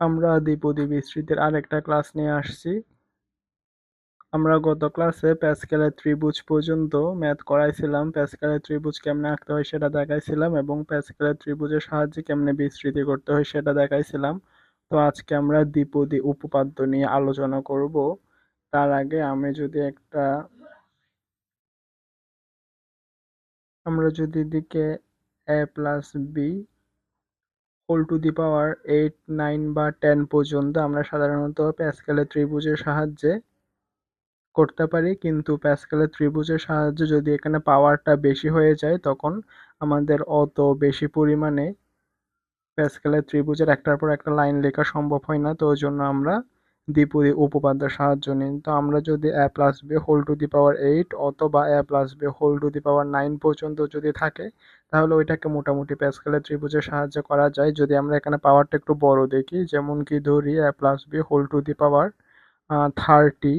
আমরা দ্বিপদী বিস্তৃতির আরেকটা ক্লাস নিয়ে আসছি। আমরা গত ক্লাসে প্যাসকেলের ত্রিভুজ পর্যন্ত ম্যাথ করাইছিলাম। প্যাসকেলের ত্রিভুজ কেমনে আঁকতে হয় সেটা দেখাইছিলাম এবং প্যাসকেলের ত্রিভুজের সাহায্যে কেমনে বিস্তৃতি করতে হয় সেটা দেখাইছিলাম। তো আজকে আমরা দ্বিপদী উপপাদ্য নিয়ে আলোচনা করব। তার আগে আমি যদি একটা আমরা যদি দিকে A plus B whole to the power eight nine বা টেন পর্যন্ত আমরা সাধারণত প্যাসকেলের ত্রিভুজের সাহায্যে করতে পারি। কিন্তু প্যাসকেলের ত্রিভুজের সাহায্যে যদি এখানে পাওয়ারটা বেশি হয়ে যায়, তখন আমাদের অত বেশি পরিমাণে প্যাসকেলের ত্রিভুজের একটার পর একটা লাইন লেখা সম্ভব হয় না। তো ওই জন্য আমরা দ্বিপদী উপপাদ্যের সাহায্য নিন তো আমরা যদি A plus B whole to the power eight অথবা A plus B whole to the power nine পর্যন্ত যদি থাকে তাহলে ওইটাকে মোটামুটি প্যাসকেলের ত্রিভুজের সাহায্যে করা যায়। যদি আমরা এখানে পাওয়ারটা একটু বড় দেখি, যেমন কি ধরি A plus B whole to the power thirty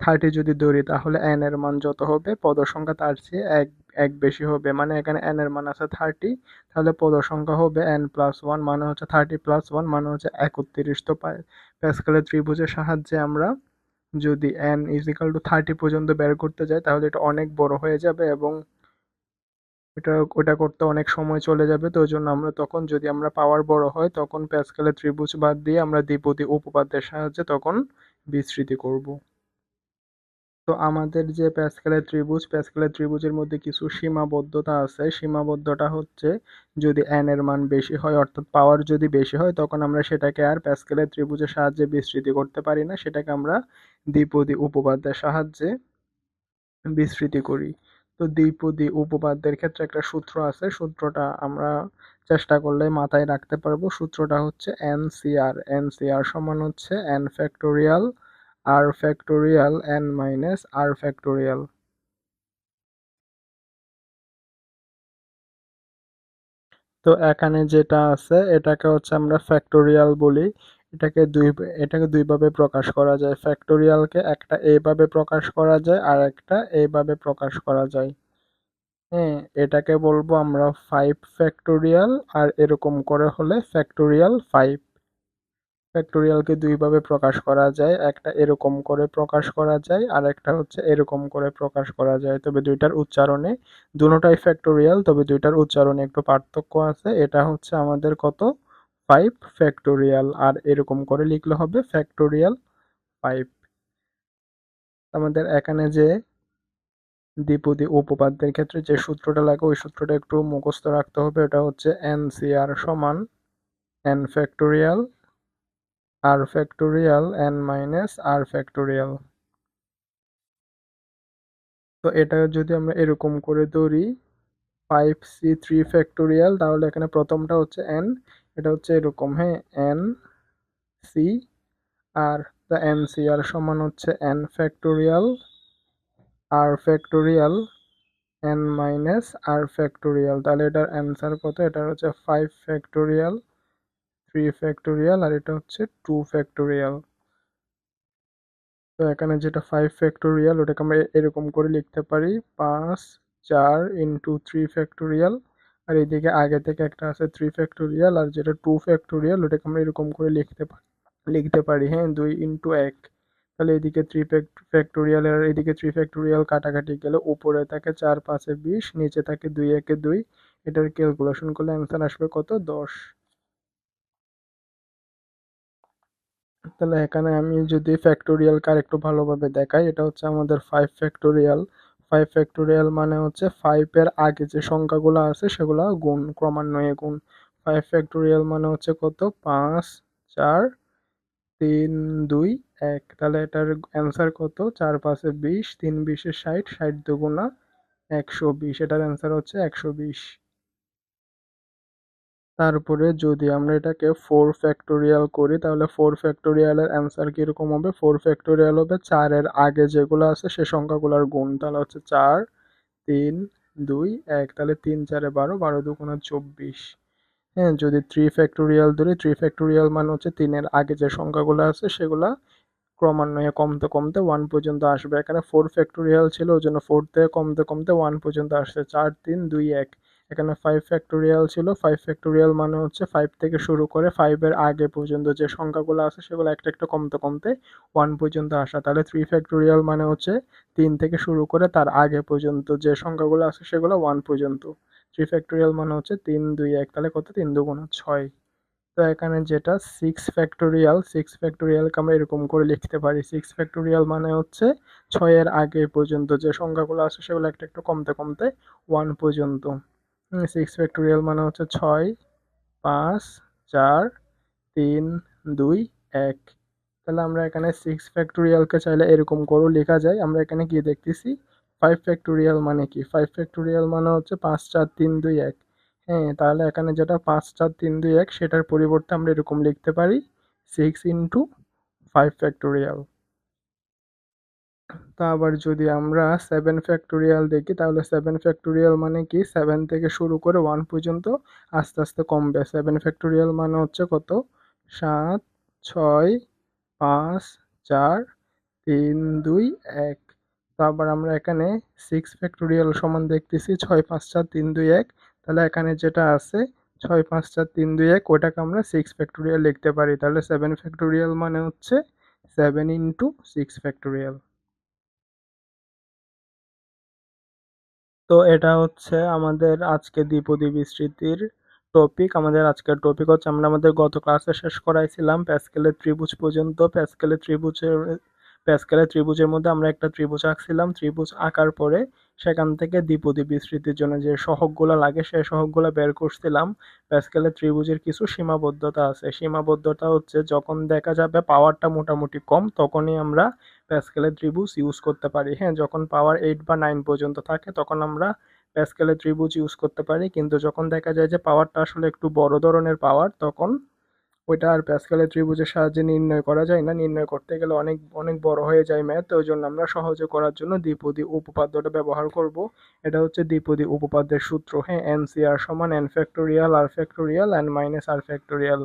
thirty যদি ধরি তাহলে এন এর মান যত হবে পদ সংখ্যা তার চেয়ে এক এক বেশি হবে। মানে এখানে এন এর মান আছে থার্টি তাহলে পদ সংখ্যা হবে এন প্লাস ওয়ান মানে হচ্ছে থার্টি প্লাস ওয়ান মানে হচ্ছে একত্রিশ। তো পায় প্যাসকেলের ত্রিভুজের সাহায্যে আমরা যদি এন ইজিক্যাল টু থার্টি পর্যন্ত বের করতে যাই, তাহলে এটা অনেক বড় হয়ে যাবে এবং এটা ওটা করতে অনেক সময় চলে যাবে, তো ওই জন্য আমরা তখন যদি আমরা পাওয়ার বড় হয়, তখন প্যাসকেলের ত্রিভুজ বাদ দিয়ে আমরা দ্বিপদী উপপাদ্যের সাহায্যে তখন বিস্তৃতি করব। তো আমাদের যে প্যাসকেলের ত্রিভুজ প্যাসকেলের ত্রিভুজের মধ্যে কিছু সীমাবদ্ধতা আছে। সীমাবদ্ধতা হচ্ছে যদি এন এর মান বেশি হয়, অর্থাৎ পাওয়ার যদি বেশি হয়, তখন আমরা সেটাকে আর প্যাসকেলের ত্রিভুজের সাহায্যে বিস্তৃতি করতে পারি না। সেটাকে আমরা দ্বিপদী উপপাদ্যের সাহায্যে বিস্তৃতি করি। তো দ্বিপদী উপপাদ্যের ক্ষেত্রে একটা সূত্র আছে। সূত্রটা আমরা চেষ্টা করলে মাথায় রাখতে পারব। সূত্রটা হচ্ছে N C R N C R সমান হচ্ছে N factorial, R factorial N minus R factorial. তো এখানে যেটা আছে, এটাকে হচ্ছে আমরা ফ্যাক্টোরিয়াল বলি। এটাকে দুই, এটাকে দুইভাবে প্রকাশ করা যায়। ফ্যাক্টোরিয়ালকে একটা এভাবে প্রকাশ করা যায় আর একটা এভাবে প্রকাশ করা যায়। হ্যাঁ এটাকে বলব আমরা ফাইভ ফ্যাক্টোরিয়াল আর এরকম করে হলে ফ্যাক্টোরিয়াল ফাইভ ফ্যাক্টোরিয়ালকে দুইভাবে প্রকাশ করা যায়, একটা এরকম করে প্রকাশ করা যায় আর একটা হচ্ছে এরকম করে প্রকাশ করা যায়। তবে দুইটার উচ্চারণে দুটোটাই ফ্যাক্টোরিয়াল তবে দুইটার উচ্চারণে একটু পার্থক্য আছে। এটা হচ্ছে আমাদের কত? ফাইভ ফ্যাক্টোরিয়াল, আর এরকম করে লিখলে হবে ফ্যাক্টোরিয়াল ফাইভ আমাদের এখানে যে দ্বিপদী উপপাদ্যের ক্ষেত্রে যে সূত্রটা লাগে, ওই সূত্রটা একটু মুখস্থ রাখতে হবে। এটা হচ্ছে এন সিআর সমান N factorial, R factorial N minus R factorial. তো এটা যদি আমরা এরকম করে ধরি ফাইভ সি থ্রি ফ্যাক্টোরিয়াল, তাহলে এখানে প্রথমটা হচ্ছে এন এটা হচ্ছে এরকম হ্যাঁ N C R the N C R সমান হচ্ছে N factorial R factorial N minus R factorial তাহলে এটার অ্যান্সার কত? এটা হচ্ছে ফাইভ ফ্যাক্টোরিয়াল থ্রি ফ্যাক্টোরিয়াল আর এটা হচ্ছে টু ফ্যাক্টোরিয়াল তো এখানে যেটা ফাইভ ফ্যাক্টোরিয়াল ওটাকে আমরা এরকম করে লিখতে পারি, পাঁচ, চার ইন্টু থ্রি ফ্যাক্টোরিয়াল আর এইদিকে আগে থেকে একটা আছে থ্রি ফ্যাক্টোরিয়াল আর যেটা টু ফ্যাক্টোরিয়াল ওটাকে আমরা এরকম করে লিখতে পারি লিখতে পারি হ্যাঁ দুই ইন্টু এক। তাহলে এদিকে থ্রি ফ্যাক্টোরিয়াল আর এদিকে থ্রি ফ্যাক্টোরিয়াল কাটাকাটি গেলে উপরে থাকে চার, পাঁচে বিশ, নিচে থাকে দুই, একে দুই। এটার ক্যালকুলেশন করলে অ্যান্সার আসবে কত? দশ। তাহলে এখানে আমি যদি ফ্যাক্টোরিয়ালকে আর একটু ভালোভাবে দেখাই, এটা হচ্ছে আমাদের ফাইভ ফ্যাক্টোরিয়াল ফাইভ ফ্যাক্টোরিয়াল মানে হচ্ছে ফাইভের আগে যে সংখ্যাগুলো আছে সেগুলো গুণ, ক্রমান্বয়ে গুণ। ফাইভ ফ্যাক্টোরিয়াল মানে হচ্ছে কত? পাঁচ, চার, তিন, দুই, এক। তাহলে এটার অ্যান্সার কত? চার পাঁচে বিশ, তিন বিশে ষাট ষাট দুগুণা একশো বিশ। এটার অ্যান্সার হচ্ছে একশো বিশ। তারপরে যদি আমরা এটাকে ফোর ফ্যাক্টোরিয়াল করি, তাহলে ফোর ফ্যাক্টোরিয়ালের অ্যান্সার কীরকম হবে? ফোর ফ্যাক্টোরিয়াল হবে চারের আগে যেগুলো আছে সে সংখ্যাগুলোর গুণ। তাহলে হচ্ছে চার, তিন, দুই, এক। তাহলে তিন, চারে বারো বারো দুগুণা চব্বিশ। হ্যাঁ যদি থ্রি ফ্যাক্টোরিয়াল ধরি থ্রি ফ্যাক্টোরিয়াল মানে হচ্ছে তিনের আগে যে সংখ্যাগুলো আছে সেগুলা ক্রমান্বয়ে কমতে কমতে ওয়ান পর্যন্ত আসবে। এখানে ফোর ফ্যাক্টোরিয়াল ছিল, ওই জন্য ফোর থেকে কমতে কমতে ওয়ান পর্যন্ত আসছে। চার, তিন, দুই, এক। এখানে ফাইভ ফ্যাক্টোরিয়াল ছিল। ফাইভ ফ্যাক্টোরিয়াল মানে হচ্ছে ফাইভ থেকে শুরু করে ফাইভের আগে পর্যন্ত যে সংখ্যাগুলো আছে সেগুলো একটা একটা কমতে কমতে ওয়ান পর্যন্ত আসা। তাহলে থ্রি ফ্যাক্টোরিয়াল মানে হচ্ছে তিন থেকে শুরু করে তার আগে পর্যন্ত যে সংখ্যাগুলো আছে সেগুলো ওয়ান পর্যন্ত। থ্রি ফ্যাক্টোরিয়াল মানে হচ্ছে তিন, দুই, এক, তাহলে কত? তিন দুগুণ ছয়। তো এখানে যেটা সিক্স ফ্যাক্টোরিয়াল সিক্স ফ্যাক্টোরিয়ালকে আমরা এরকম করে লিখতে পারি। সিক্স ফ্যাক্টোরিয়াল মানে হচ্ছে ছয়ের আগে পর্যন্ত যে সংখ্যাগুলো আছে সেগুলো একটা একটু কমতে কমতে ওয়ান পর্যন্ত। সিক্স ফ্যাক্টোরিয়াল মানে হচ্ছে ছয়, পাঁচ, চার, তিন, দুই, এক। তাহলে আমরা এখানে সিক্স ফ্যাক্টোরিয়ালকে চাইলে এরকম করেও লেখা যায়। আমরা এখানে গিয়ে দেখতেছি ফাইভ ফ্যাক্টোরিয়াল মানে কি? ফাইভ ফ্যাক্টোরিয়াল মানে হচ্ছে পাঁচ, চার, তিন, দুই, এক। হ্যাঁ তাহলে এখানে যেটা পাঁচ, চার, তিন, দুই, এক, সেটার পরিবর্তে আমরা এরকম লিখতে পারি সিক্স ইন্টু ফাইভ ফ্যাক্টোরিয়াল তা আবার যদি আমরা সেভেন ফ্যাক্টোরিয়াল দেখি, তাহলে সেভেন ফ্যাক্টোরিয়াল মানে কি? সেভেন থেকে শুরু করে ওয়ান পর্যন্ত আস্তে আস্তে কমবে। সেভেন ফ্যাক্টোরিয়াল মানে হচ্ছে কত? সাত, ছয়, পাঁচ, চার, তিন, দুই, এক। তারপর আমরা এখানে সিক্স ফ্যাক্টোরিয়াল সমান দেখতেছি, ছয়, পাঁচ, চার, তিন, দুই, এক। তাহলে এখানে যেটা আছে, ছয়, পাঁচ, চার, তিন, দুই, এক, ওটাকে আমরা সিক্স ফ্যাক্টোরিয়াল লিখতে পারি। তাহলে সেভেন ফ্যাক্টোরিয়াল মানে হচ্ছে সেভেন ইন্টু সিক্স ফ্যাক্টোরিয়াল তো এটা হচ্ছে আমাদের আজকে দ্বিপদী বিস্তৃতির টপিক আমাদের আজকের টপিক হচ্ছে, আমরা আমাদের গত ক্লাসে শেষ করাইছিলাম প্যাসকেলের ত্রিভুজ পর্যন্ত। প্যাসকেলের ত্রিভুজের প্যাসকেলের ত্রিভুজের মধ্যে আমরা একটা ত্রিভুজ আঁকছিলাম। ত্রিভুজ আঁকার পরে সেখান থেকে দ্বিপদী বিস্তৃতির জন্য যে সহগগুলো লাগে সেই সহগগুলো বের করছিলাম। প্যাসকেলের ত্রিভুজের কিছু সীমাবদ্ধতা আছে। সীমাবদ্ধতা হচ্ছে, যখন দেখা যাবে পাওয়ারটা মোটামুটি কম, তখনই আমরা প্যাসকেলের ত্রিভুজ ইউজ করতে পারি। হ্যাঁ যখন পাওয়ার এইট বা নাইন পর্যন্ত থাকে, তখন আমরা প্যাসকেলের ত্রিভুজ ইউজ করতে পারি। কিন্তু যখন দেখা যায় যে পাওয়ারটা আসলে একটু বড় ধরনের পাওয়ার তখন ওইটা আর প্যাসকেলের ত্রিভুজের সাহায্যে নির্ণয় করা যায় না। নির্ণয় করতে গেলে অনেক অনেক বড় হয়ে যায় ম্যাথ ওই জন্য আমরা সহজে করার জন্য দ্বিপদী উপপাদ্যটা ব্যবহার করব। এটা হচ্ছে দ্বিপদী উপপাদ্যের সূত্র। হ্যাঁ এন সি আর সমান N factorial R factorial and minus R factorial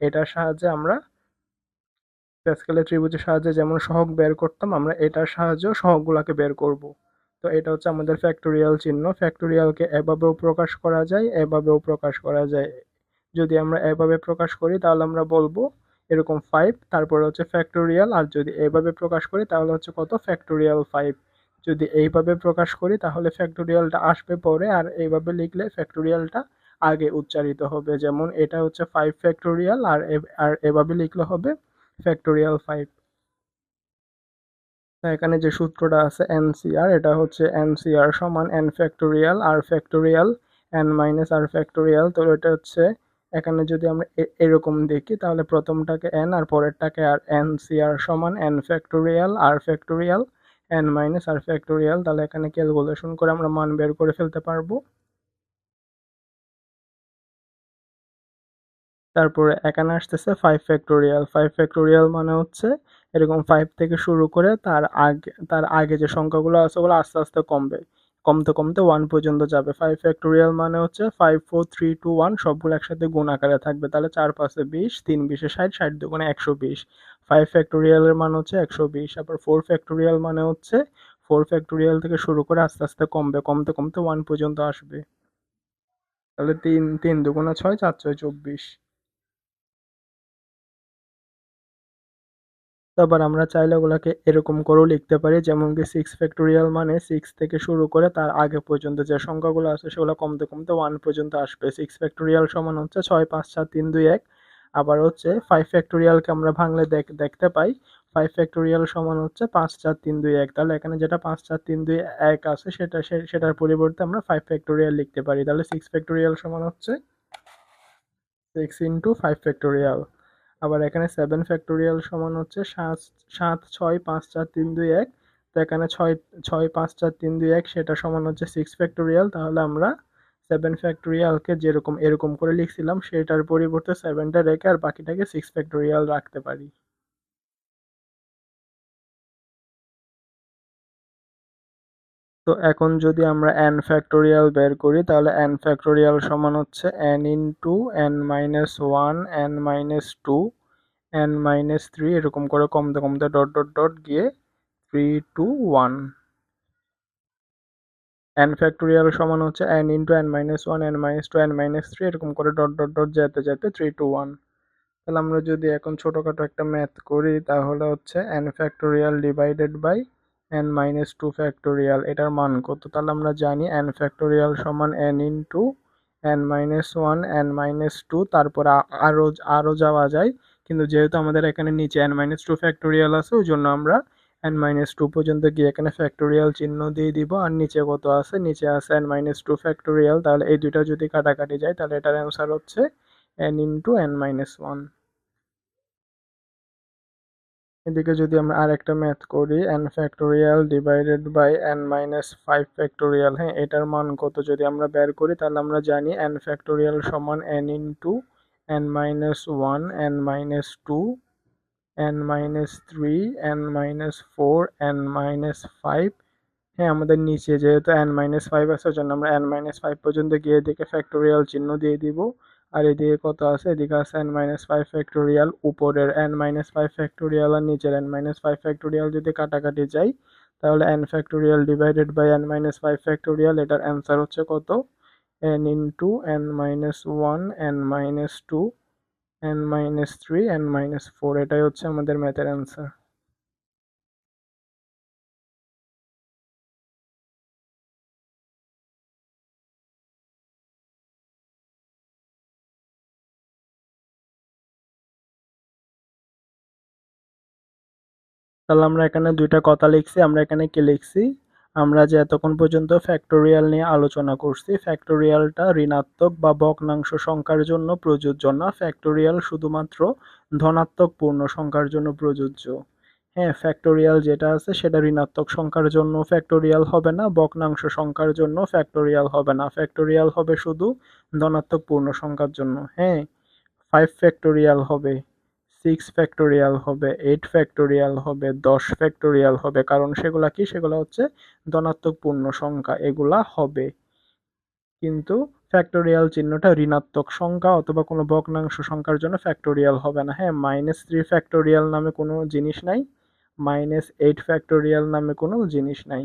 এটার সাহায্যে আমরা প্যাসকেলের ত্রিভুজের সাহায্যে যেমন সহগ বের করতাম, আমরা এটার সাহায্যেও সহগগুলোকে বের করব। তো এটা হচ্ছে আমাদের ফ্যাক্টোরিয়াল চিহ্ন। ফ্যাক্টোরিয়ালকে এভাবেও প্রকাশ করা যায়, এভাবেও প্রকাশ করা যায়। যদি আমরা এভাবে প্রকাশ করি, তাহলে আমরা বলব এরকম ফাইভ তারপরে হচ্ছে ফ্যাক্টোরিয়াল আর যদি এভাবে প্রকাশ করি, তাহলে হচ্ছে কত? ফ্যাক্টোরিয়াল ফাইভ যদি এইভাবে প্রকাশ করি, তাহলে ফ্যাক্টোরিয়ালটা আসবে পরে, আর এইভাবে লিখলে ফ্যাক্টোরিয়ালটা আগে উচ্চারিত হবে। যেমন এটা হচ্ছে ফাইভ ফ্যাক্টোরিয়াল আর আর এভাবে লিখলে হবে ফ্যাক্টোরিয়াল ফাইভ এখানে যে সূত্রটা আছে এনসিআর এটা হচ্ছে এনসিআর সমান N factorial R factorial N minus R factorial তো এটা হচ্ছে এখানে যদি আমরা এরকম দেখি, তাহলে প্রথমটাকে এন আর পরেরটাকে আর এন সি আর সমান N factorial R factorial N minus R factorial তাহলে এখানে ক্যালকুলেশন করে আমরা মান বের করে ফেলতে পারব। তারপরে এখানে আসতেছে ফাইভ ফ্যাক্টোরিয়াল ফাইভ ফ্যাক্টোরিয়াল মানে হচ্ছে এরকম ফাইভ থেকে শুরু করে তার আগে তার আগে যে সংখ্যাগুলো আছে ওগুলো আস্তে আস্তে কমবে। কমতে কমতে ওয়ান পর্যন্ত যাবে। ফাইভ ফ্যাক্টোরিয়াল মানে হচ্ছে five four three two one সবগুলো একসাথে গুণ আকারে থাকবে। তাহলে চার, পাঁচে, বিশ, তিন, বিশে ষাট ষাট দুগুণে একশো বিশ। ফাইভ ফ্যাক্টোরিয়ালের মান হচ্ছে একশো বিশ। আবার ফোর ফ্যাক্টোরিয়াল মানে হচ্ছে ফোর ফ্যাক্টোরিয়াল থেকে শুরু করে আস্তে আস্তে কমবে। কমতে কমতে ওয়ান পর্যন্ত আসবে। তাহলে তিন তিন দুগুণে ছয়, চার, ছয়, চব্বিশ। তারপর আমরা চাইলে ওগুলোকে এরকম করেও লিখতে পারি, যেমন কি সিক্স ফ্যাক্টোরিয়াল মানে সিক্স থেকে শুরু করে তার আগে পর্যন্ত যে সংখ্যাগুলো আছে সেগুলো কমতে কমতে ওয়ান পর্যন্ত আসবে। সিক্স ফ্যাক্টোরিয়াল সমান হচ্ছে ছয়, পাঁচ চার তিন, দুই, এক। আবার হচ্ছে ফাইভ ফ্যাক্টোরিয়ালকে আমরা ভাঙলে দেখতে পাই ফাইভ ফ্যাক্টোরিয়াল সমান হচ্ছে পাঁচ চার তিন, দুই, এক। তাহলে এখানে যেটা পাঁচ চার তিন, দুই, এক আছে সেটা সেটার পরিবর্তে আমরা ফাইভ ফ্যাক্টোরিয়াল লিখতে পারি। তাহলে সিক্স ফ্যাক্টোরিয়াল সমান হচ্ছে সিক্স ইন্টু ফাইভ ফ্যাক্টোরিয়াল আবার এখানে সেভেন ফ্যাক্টোরিয়াল সমান হচ্ছে সাত সাত, ছয়, পাঁচ, চার, তিন, দুই, এক। তো এখানে ছয় ছয়, পাঁচ, চার, তিন, দুই, এক, সেটা সমান হচ্ছে সিক্স ফ্যাক্টোরিয়াল তাহলে আমরা সেভেন ফ্যাক্টোরিয়ালকে যেরকম, এরকম করে লিখছিলাম, সেটার পরিবর্তে সেভেনটা রেখে আর বাকিটাকে সিক্স ফ্যাক্টোরিয়াল রাখতে পারি। তো এখন যদি আমরা এন ফ্যাক্টোরিয়াল বের করি, তাহলে এন ফ্যাক্টোরিয়াল সমান হচ্ছে N into N minus one N minus two N minus three এরকম করে কমতে কমতে ডট ডট ডট গিয়ে three two one N factorial সমান হচ্ছে N into N minus one N minus two N minus three এরকম করে ডট ডট ডট যেতে যেতে থ্রি টু ওয়ান তাহলে আমরা যদি এখন ছোটোখাটো একটা ম্যাথ করি, তাহলে হচ্ছে N factorial divided by N minus two factorial এটার মান কত? তাহলে আমরা জানি এন ফ্যাক্টোরিয়াল সমান N into N minus one N minus two তারপর আরও আরও যাওয়া যায়। কিন্তু যেহেতু আমাদের এখানে নিচে এন মাইনাস টু ফ্যাক্টোরিয়াল আছে, ওই জন্য আমরা এন মাইনাস টু পর্যন্ত গিয়ে এখানে ফ্যাক্টোরিয়াল চিহ্ন দিয়ে দিব। আর নিচে কত আছে? নিচে আছে এন মাইনাস টু ফ্যাক্টোরিয়াল তাহলে এই দুইটা যদি কাটাকাটি যায়, তাহলে এটার অ্যান্সার হচ্ছে N into N minus one এদিকে যদি আমরা আরেকটা ম্যাথ করি N factorial divided by N minus five factorial হ্যাঁ এটার মান কত যদি আমরা বের করি, তাহলে আমরা জানি এন ফ্যাক্টোরিয়াল সমান N into N minus one N minus two N minus three N minus four N minus five হ্যাঁ আমাদের নিচে যেহেতু এন মাইনাস ফাইভ আছে, ওই জন্য আমরা এন মাইনাস ফাইভ পর্যন্ত গিয়ে এদিকে ফ্যাক্টোরিয়াল চিহ্ন দিয়ে দিব। আর এদিকে কত আছে? এদিকে আছে এন মাইনাস ফাইভ ফ্যাক্টোরিয়াল উপরের এন মাইনাস ফাইভ ফ্যাক্টোরিয়াল আর নিচের এন মাইনাস ফাইভ ফ্যাক্টোরিয়াল যদি কাটাকাটি যায় তাহলে N factorial divided by N minus five factorial এটার অ্যান্সার হচ্ছে কত? N into N minus one N minus two N minus three N minus four এটাই হচ্ছে আমাদের ম্যাথের অ্যান্সার তাহলে আমরা এখানে দুইটা কথা লিখছি, আমরা এখানে কি লিখছি? আমরা যে এতক্ষণ পর্যন্ত ফ্যাক্টোরিয়াল নিয়ে আলোচনা করছি ফ্যাক্টোরিয়ালটা ঋণাত্মক বা ভগ্নাংশ সংখ্যার জন্য প্রযোজ্য না ফ্যাক্টোরিয়াল শুধুমাত্র ধনাত্মক পূর্ণ সংখ্যার জন্য প্রযোজ্য। হ্যাঁ ফ্যাক্টোরিয়াল যেটা আছে সেটা ঋণাত্মক সংখ্যার জন্য ফ্যাক্টোরিয়াল হবে না, ভগ্নাংশ সংখ্যার জন্য ফ্যাক্টোরিয়াল হবে না। ফ্যাক্টোরিয়াল হবে শুধু ধনাত্মক পূর্ণ সংখ্যার জন্য। হ্যাঁ ফাইভ ফ্যাক্টোরিয়াল হবে। সিক্স ফ্যাক্টোরিয়াল হবে এইট ফ্যাক্টোরিয়াল হবে, দশ ফ্যাক্টোরিয়াল হবে, কারণ সেগুলা কি? সেগুলো হচ্ছে ধনাত্মক পূর্ণ সংখ্যা, এগুলা হবে। কিন্তু ফ্যাক্টোরিয়াল চিহ্নটা ঋণাত্মক সংখ্যা অথবা কোনো ভগ্নাংশ সংখ্যার জন্য ফ্যাক্টোরিয়াল হবে না। হ্যাঁ মাইনাস থ্রি ফ্যাক্টোরিয়াল নামে কোনো জিনিস নাই মাইনাস এইট ফ্যাক্টোরিয়াল নামে কোনো জিনিস নাই।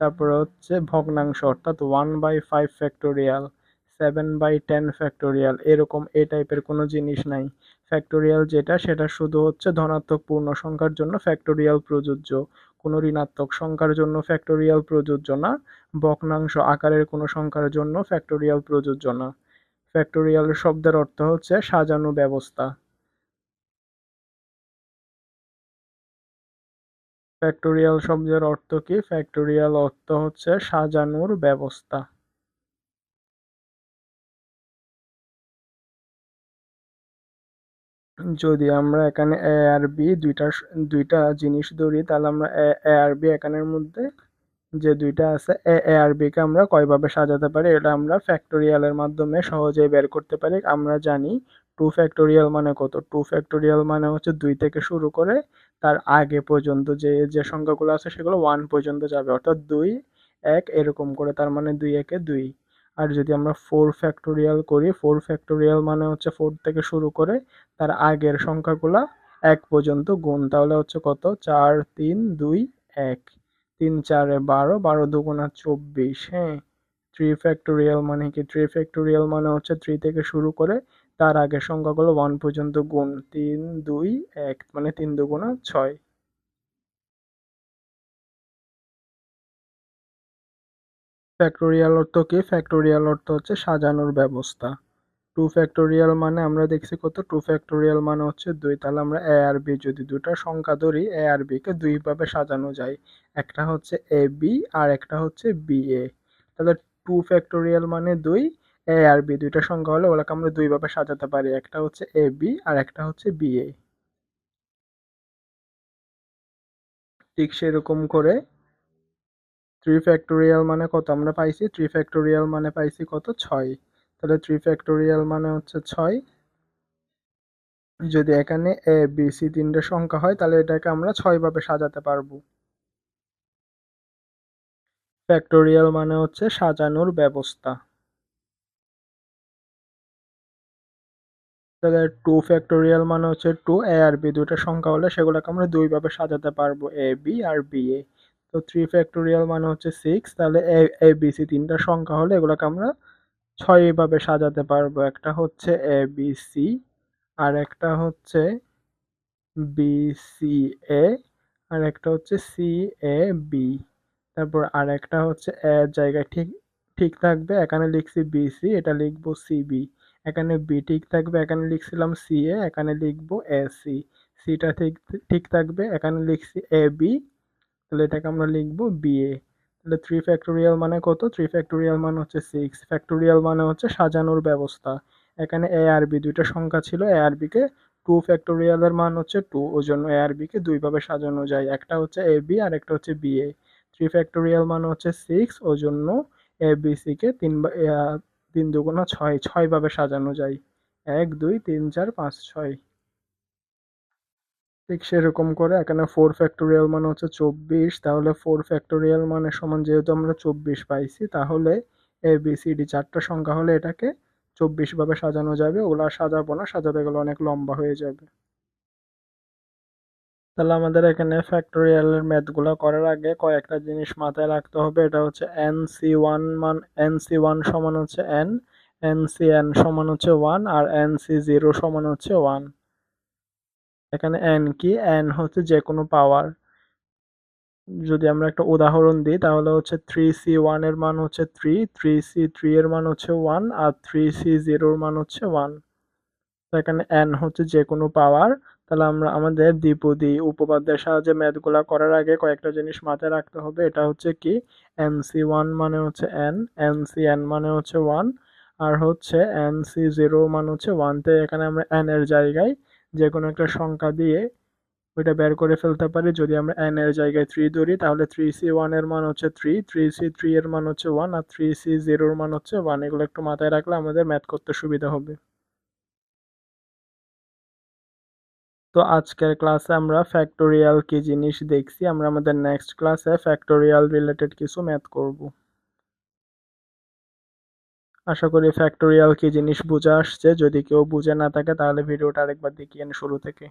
তারপরে হচ্ছে ভগ্নাংশ, অর্থাৎ one by five factorial seven by ten factorial এরকম এ টাইপের কোনো জিনিস নাই। ফ্যাক্টোরিয়াল যেটা, সেটা শুধু হচ্ছে ধনাত্মক পূর্ণ সংখ্যার জন্য ফ্যাক্টোরিয়াল প্রযোজ্য। কোনো ঋণাত্মক সংখ্যার জন্য ফ্যাক্টোরিয়াল প্রযোজ্য না। ভগ্নাংশ আকারের কোনো সংখ্যার জন্য ফ্যাক্টোরিয়াল প্রযোজ্য না। ফ্যাক্টোরিয়াল শব্দের অর্থ হচ্ছে সাজানো ব্যবস্থা। ফ্যাক্টোরিয়াল শব্দের অর্থ কি? ফ্যাক্টোরিয়াল অর্থ হচ্ছে সাজানোর ব্যবস্থা। যদি আমরা এখানে এ আর বি দুইটা দুইটা জিনিস ধরি, তাহলে আমরা এ আর বি এখানের মধ্যে যে দুইটা আছে এ এ আর বিকে আমরা কয়ভাবে সাজাতে পারি? এটা আমরা ফ্যাক্টোরিয়ালের মাধ্যমে সহজেই বের করতে পারি। আমরা জানি টু ফ্যাক্টোরিয়াল মানে কত? টু ফ্যাক্টোরিয়াল মানে হচ্ছে দুই থেকে শুরু করে তার আগে পর্যন্ত যে যে সংখ্যাগুলো আছে সেগুলো ওয়ান পর্যন্ত যাবে। অর্থাৎ দুই, এক এরকম করে, তার মানে দুই, একে দুই। আর যদি আমরা ফোর ফ্যাক্টোরিয়াল করি ফোর ফ্যাক্টোরিয়াল মানে হচ্ছে ফোর থেকে শুরু করে তার আগের সংখ্যাগুলা এক পর্যন্ত গুণ, তাহলে হচ্ছে কত? চার, তিন, দুই, এক। তিন, চারে বারো বারো দুগুণা চব্বিশ হ্যাঁ? থ্রি ফ্যাক্টোরিয়াল মানে কি? থ্রি ফ্যাক্টোরিয়াল মানে হচ্ছে থ্রি থেকে শুরু করে তার আগের সংখ্যাগুলো ওয়ান পর্যন্ত গুণ। তিন, দুই, এক মানে তিন দুগুণা ছয়। ফ্যাক্টোরিয়াল অর্থ কি? ফ্যাক্টোরিয়াল অর্থ হচ্ছে সাজানোর ব্যবস্থা। টু ফ্যাক্টোরিয়াল মানে আমরা দেখছি কত? টু ফ্যাক্টোরিয়াল মানে হচ্ছে দুই। তাহলে আমরা এ আর বি যদি দুটা সংখ্যা ধরি এ আর বি কে দুইভাবে সাজানো যায়। একটা হচ্ছে এ বি আর একটা হচ্ছে বি এ তাহলে টু ফ্যাক্টোরিয়াল মানে দুই এ আর বি দুইটা সংখ্যা হলে ওগুলোকে আমরা দুইভাবে সাজাতে পারি। একটা হচ্ছে এ বি আর একটা হচ্ছে বি এ ঠিক সেরকম করে থ্রি ফ্যাক্টোরিয়াল মানে কত? আমরা পাইছি থ্রি ফ্যাক্টোরিয়াল মানে পাইছি কত? ছয়। তাহলে থ্রি ফ্যাক্টোরিয়াল মানে হচ্ছে ছয়। যদি এখানে এ বি সি তিনটে সংখ্যা হয়, তাহলে এটাকে আমরা ছয় ভাবে সাজাতে পারব। ফ্যাক্টোরিয়াল মানে হচ্ছে সাজানোর ব্যবস্থা। তাহলে টু ফ্যাক্টোরিয়াল মানে হচ্ছে টু এ আর বি দুটো সংখ্যা হলে সেগুলোকে আমরা দুইভাবে সাজাতে পারব A B R B A তো থ্রি ফ্যাক্টোরিয়াল মানে হচ্ছে সিক্স তাহলে এ এ বি সি তিনটা সংখ্যা হলে এগুলোকে আমরা ছয়ভাবে সাজাতে পারব। একটা হচ্ছে এ বি সি আর একটা হচ্ছে বি সি এ আর একটা হচ্ছে সি এ বি তারপর আর একটা হচ্ছে এ জায়গায় ঠিক ঠিক থাকবে। এখানে লিখছি বি সি এটা লিখব সি বি এখানে বি ঠিক থাকবে, এখানে লিখছিলাম সি এ এখানে লিখব এ সি সিটা ঠিক ঠিক থাকবে। এখানে লিখছি এ বি তাহলে এটাকে আমরা লিখব বি এ তাহলে থ্রি ফ্যাক্টোরিয়াল মানে কত? থ্রি ফ্যাক্টোরিয়াল মানে হচ্ছে সিক্স ফ্যাক্টোরিয়াল মানে হচ্ছে সাজানোর ব্যবস্থা। এখানে এ আর বি দুইটা সংখ্যা ছিল। এ আর বিকে টু ফ্যাক্টোরিয়ালের মান হচ্ছে টু ওই জন্য এ আর বিকে দুইভাবে সাজানো যায়। একটা হচ্ছে এ বি আর একটা হচ্ছে বি এ থ্রি ফ্যাক্টোরিয়াল মানে হচ্ছে সিক্স ওই জন্য এ বি সিকে তিন তিন দুগুণা ছয়। ছয়ভাবে সাজানো যায়। এক, দুই, তিন, চার, পাঁচ, ছয়। ঠিক সেরকম করে। এখানে ফোর ফ্যাক্টোরিয়াল মানে হচ্ছে চব্বিশ। তাহলে ফোর ফ্যাক্টোরিয়াল মানে সমান যেহেতু আমরা চব্বিশ পাইছি, তাহলে এ বি সি ডি চারটা সংখ্যা হলে এটাকে চব্বিশ ভাবে সাজানো যাবে। ওগুলো সাজাবো না, সাজাতে গেলে অনেক লম্বা হয়ে যাবে। তাহলে আমাদের এখানে ফ্যাক্টোরিয়ালের ম্যাথগুলো করার আগে কয়েকটা জিনিস মাথায় রাখতে হবে। এটা হচ্ছে এন সি ওয়ান মান এন সি ওয়ান সমান হচ্ছে এন এন সি এন সমান হচ্ছে ওয়ান আর এন সি জিরো সমান হচ্ছে ওয়ান এখানে এন কি? এন হচ্ছে যে কোনো পাওয়ার যদি আমরা একটা উদাহরণ দিই, তাহলে হচ্ছে থ্রি সি ওয়ানের মান হচ্ছে থ্রি থ্রি সি থ্রি এর মান হচ্ছে ওয়ান আর থ্রি সি জিরোর মান হচ্ছে ওয়ান তো এখানে এন হচ্ছে যে কোনো পাওয়ার তাহলে আমরা আমাদের দ্বিপদী উপপাদ্যের সাহায্যে ম্যাথগুলা করার আগে কয়েকটা জিনিস মাথায় রাখতে হবে। এটা হচ্ছে কি? এন সি ওয়ান মানে হচ্ছে এন এন সি এন মানে হচ্ছে ওয়ান আর হচ্ছে এন সি জিরো মানে হচ্ছে ওয়ান তো এখানে আমরা এন এর জায়গায় যে কোনো একটা সংখ্যা দিয়ে ওইটা বের করে ফেলতে পারি। যদি আমরা এন এর জায়গায় থ্রি ধরি, তাহলে থ্রি সি ওয়ানের মান হচ্ছে থ্রি থ্রি সি থ্রি এর মান হচ্ছে ওয়ান আর থ্রি সি জিরোর মান হচ্ছে ওয়ান এগুলো একটু মাথায় রাখলে আমাদের ম্যাথ করতে সুবিধা হবে। তো আজকের ক্লাসে আমরা ফ্যাক্টোরিয়াল কি জিনিস দেখছি, আমরা আমাদের নেক্সট ক্লাসে ফ্যাক্টোরিয়াল রিলেটেড কিছু ম্যাথ করব। আশা করি ফ্যাক্টোরিয়াল কি জিনিস বুঝে আসছে। যদি কেউ বুঝে না থাকে, তাহলে ভিডিওটা আরেকবার দেখিয়ে শুরু থেকে।